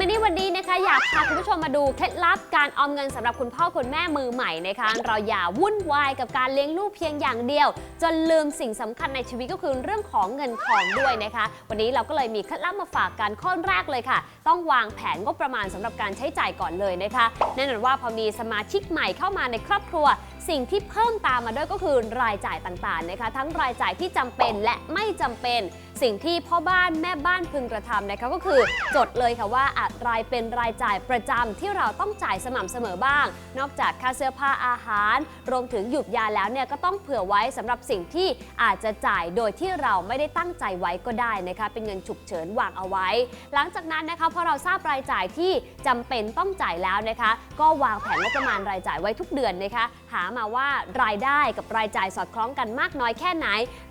Money วันนี้นะคะ อยากพาคุณผู้ชมมาดูเคล็ดลับการออมเงินสำหรับคุณพ่อคุณแม่มือใหม่นะคะ เราอย่าวุ่นวายกับการเลี้ยงลูกเพียงอย่างเดียว จนลืมสิ่งสำคัญในชีวิตก็คือเรื่องของเงินทองด้วยนะคะ วันนี้เราก็เลยมีเคล็ดลับมาฝากกันข้อแรกเลยค่ะ ต้องวางแผนงบประมาณสำหรับการใช้จ่ายก่อนเลยนะคะแน่นอนว่าพอมีสมาชิกใหม่เข้ามาในครอบครัว สิ่งที่เพิ่มตามมาด้วยก็คือรายจ่ายต่างๆนะคะ ทั้งรายจ่ายที่จำเป็นและไม่จำเป็นสิ่งที่พ่อบ้านแม่บ้านพึงกระทำนะคะก็คือจดเลยค่ะว่าอะไรเป็นรายจ่ายประจำที่เราต้องจ่ายสม่ำเสมอบ้าง นอกจากค่าเสื้อผ้าอาหาร รวมถึงหยุกยาแล้วเนี่ยก็ต้องเผื่อไว้สำหรับสิ่งที่อาจจะจ่ายโดยที่เราไม่ได้ตั้งใจไว้ก็ได้นะคะเป็นเงินฉุกเฉินวางเอาไว้ หลังจากนั้นนะคะพอเราทราบรายจ่ายที่จำเป็นต้องจ่ายแล้วนะคะ ก็วางแผนงบประมาณรายจ่ายไว้ทุกเดือนนะคะ หามาว่ารายได้กับรายจ่ายสอดคล้องกันมากน้อยแค่ไหน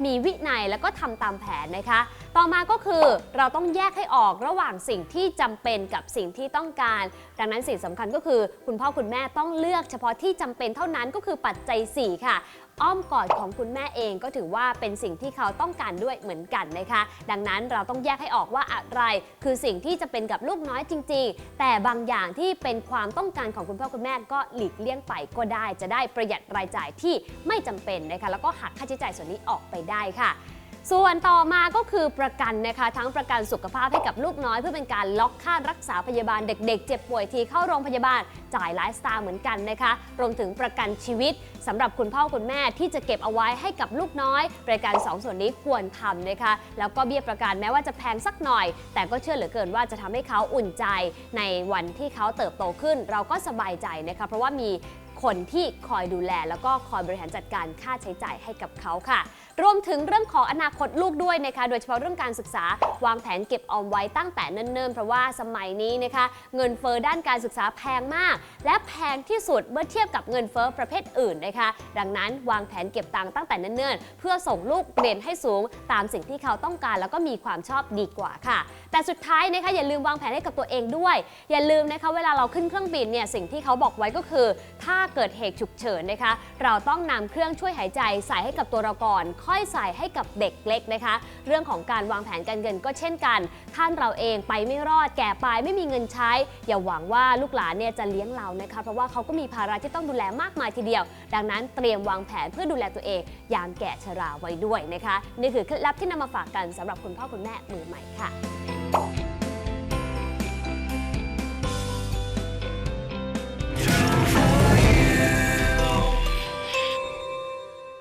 มีวินัยแล้วก็ทำตามแผนนะคะต่อมาก็คือเราต้องแยกให้ออกระหว่างสิ่งที่จำเป็นกับสิ่งที่ต้องการ ดังนั้นสิ่งสำคัญก็คือ คุณพ่อคุณแม่ต้องเลือกเฉพาะที่จำเป็นเท่านั้นก็คือปัจจัย 4 ค่ะ อ้อมกอดของคุณแม่เองก็ถือว่าเป็นสิ่งที่เขาต้องการด้วยเหมือนกันนะคะ ดังนั้นเราต้องแยกให้ออกว่าอะไร คือสิ่งที่จะเป็นกับลูกน้อยจริง ๆ แต่บางอย่างที่เป็นความต้องการของคุณพ่อคุณแม่ก็หลีกเลี่ยงไปก็ได้ จะได้ประหยัดรายจ่ายที่ไม่จำเป็นนะคะแล้วก็หักค่าใช้จ่ายส่วนนี้ออกไปได้ค่ะ ส่วนต่อมาก็คือประกันนะคะ ทั้งประกันสุขภาพให้กับลูกน้อย เพื่อเป็นการล็อกค่ารักษาพยาบาลเด็กๆ เจ็บป่วยทีเข้าโรงพยาบาล จ่ายไลฟ์สไตล์เหมือนกันนะคะ รวมถึงประกันชีวิตสำหรับคุณพ่อคุณแม่ที่จะเก็บเอาไว้ให้กับลูกน้อยประกันสองส่วนนี้ควรทำนะคะ แล้วก็เบี้ยประกันแม้ว่าจะแพงสักหน่อย แต่ก็เชื่อเหลือเกินว่าจะทำให้เขาอุ่นใจในวันที่เขาเติบโตขึ้น เราก็สบายใจนะคะ เพราะว่ามี คนที่คอยดูแล แล้วก็คอยบริหารจัดการค่าใช้จ่ายให้กับเขาค่ะ รวมถึงเรื่องของอนาคตลูกด้วยนะคะ โดยเฉพาะเรื่องการศึกษาวางแผนเก็บออมไว้ตั้งแต่เนิ่นๆ เพราะว่าสมัยนี้นะคะ เงินเฟอ้อด้านการศึกษาแพงมาก และแพงที่สุดเมื่อเทียบกับเงินเฟอ้อประเภทอื่นนะคะ ดังนั้นวางแผนเก็บตังค์ตั้งแต่เนิ่นๆ เพื่อส่งลูกเรียนให้สูงตามสิ่งที่เขาต้องการ แล้วก็มีความชอบดีกว่าค่ะ แต่สุดท้ายนะคะอย่าลืมวางแผนให้กับตัวเองด้วย อย่าลืมนะคะเวลาเราขึ้นเครื่องบินเนี่ยสิ่งที่เขาบอกไว้ก็คือ ถ้าเกิดเหตุฉุกเฉินนะคะ เราต้องนำเครื่องช่วยหายใจใส่ให้กับตัวเราก่อน ค่อยใส่ให้กับเด็กเล็กนะคะ เรื่องของการวางแผนการเงินก็เช่นกัน ท่านเราเองไปไม่รอดแก่ไปไม่มีเงินใช้ อย่าหวังว่าลูกหลานเนี่ยจะเลี้ยงเรานะคะ เพราะว่าเขาก็มีภาระที่ต้องดูแลมากมายทีเดียว ดังนั้นเตรียมวางแผนเพื่อดูแลตัวเอง ยามแก่ชราไว้ด้วยนะคะ นี่คือเคล็ดลับที่นำมาฝากกันสำหรับคุณพ่อคุณแม่มือใหม่ค่ะ 있고